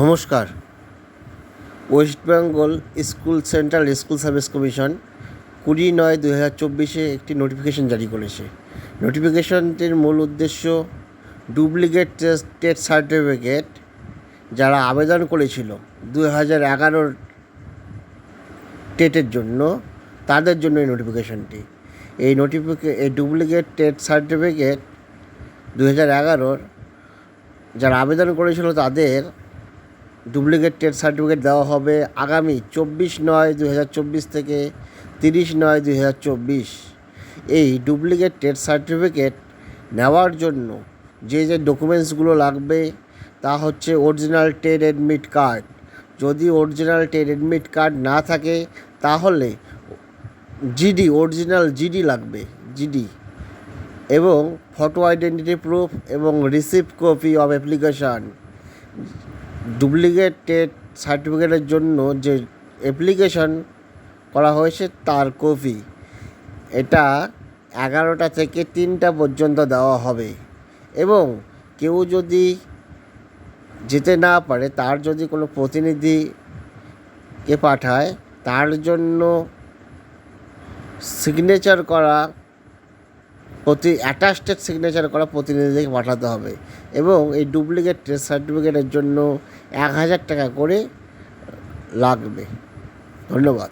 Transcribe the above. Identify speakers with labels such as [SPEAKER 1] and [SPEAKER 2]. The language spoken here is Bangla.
[SPEAKER 1] নমস্কার। West Bengal school central school service commission কুড়ি নয় দু হাজার চব্বিশে একটি নোটিফিকেশন জারি করেছে। নোটিফিকেশনটির মূল উদ্দেশ্য ডুপ্লিকেট টেস্ট সার্টিফিকেট যারা আবেদন করেছিল দু হাজার এগারোর টেটের জন্য, তাদের জন্য এই নোটিফিকেশনটি এই নোটিফিকে এই ডুপ্লিকেট টেট সার্টিফিকেট দু হাজার এগারোর যারা আবেদন করেছিল তাদের ডুপ্লিকেট টেট সার্টিফিকেট দেওয়া হবে আগামী চব্বিশ নয় দু থেকে তিরিশ নয় দু এই ডুপ্লিকেট টেট সার্টিফিকেট নেওয়ার জন্য যে যে ডকুমেন্টসগুলো লাগবে তা হচ্ছে অরিজিনাল টেট অ্যাডমিট কার্ড। যদি অরিজিনাল টেট অ্যাডমিট কার্ড না থাকে, তাহলে জিডি, অরিজিনাল জিডি লাগবে, জিডি। এবং ফটো আইডেন্টিটি প্রুফ এবং receipt copy of application. Duplicate TET সার্টিফিকেটের জন্য যে অ্যাপ্লিকেশন করা হয়েছে তার কপি এটা এগারোটা থেকে তিনটা পর্যন্ত দেওয়া হবে। এবং কেউ যদি যেতে না পারে, তার যদি কোনো প্রতিনিধিকে পাঠায়, তার জন্য সিগনেচার করা প্রতি অ্যাটাস্টেড সিগনেচার করা প্রতিনিধিকে পাঠাতে হবে। এবং এই ডুপ্লিকেট সার্টিফিকেটের জন্য এক হাজার টাকা করে লাগবে। ধন্যবাদ।